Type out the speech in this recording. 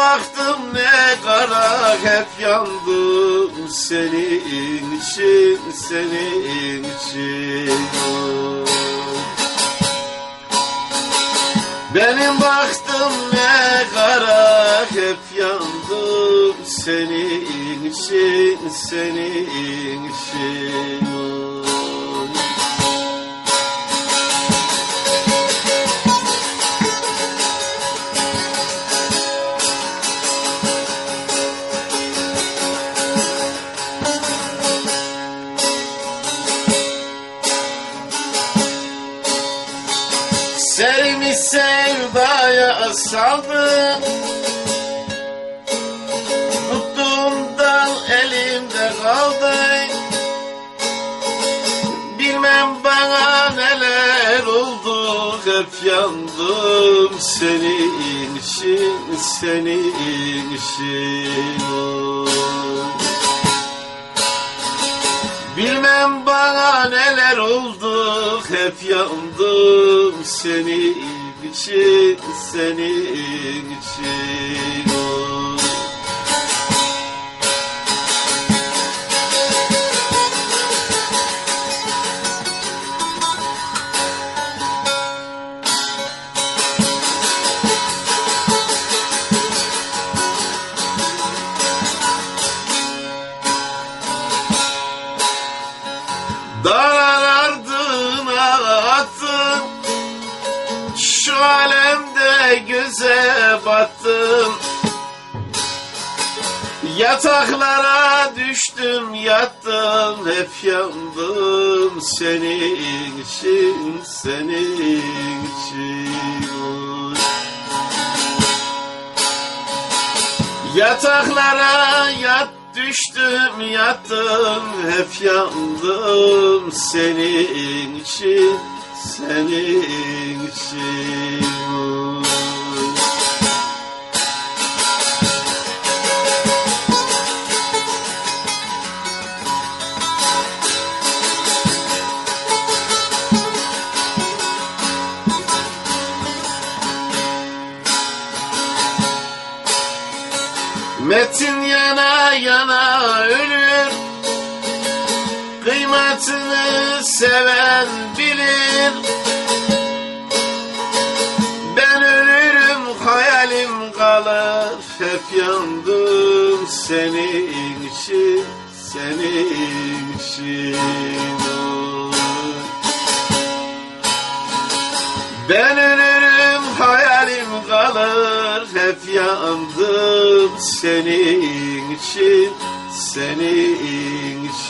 baktım ne kara hep yandım senin için senin için. Benim baktım ne kara hep yandım senin için senin için. Serimi sevdaya saldım Tuttuğum dal elimde kaldı. Bilmem bana neler oldu. Hep yandım senin için Senin için. Bilmem neler oldu Hep yandım senin için Senin için oy. Dağlar ardına attım. Şu alemde göze battım. Yataklara düştüm yattım. Hep yandım senin için Senin için. Yataklara yat düştüm yattım hep yandım senin için senin için. Metin yana yana ölür Kıymetini seven bilir Ben ölürüm hayalim kalır Hep yandım senin için Senin için. Ben ölürüm Hep yandım senin için Senin için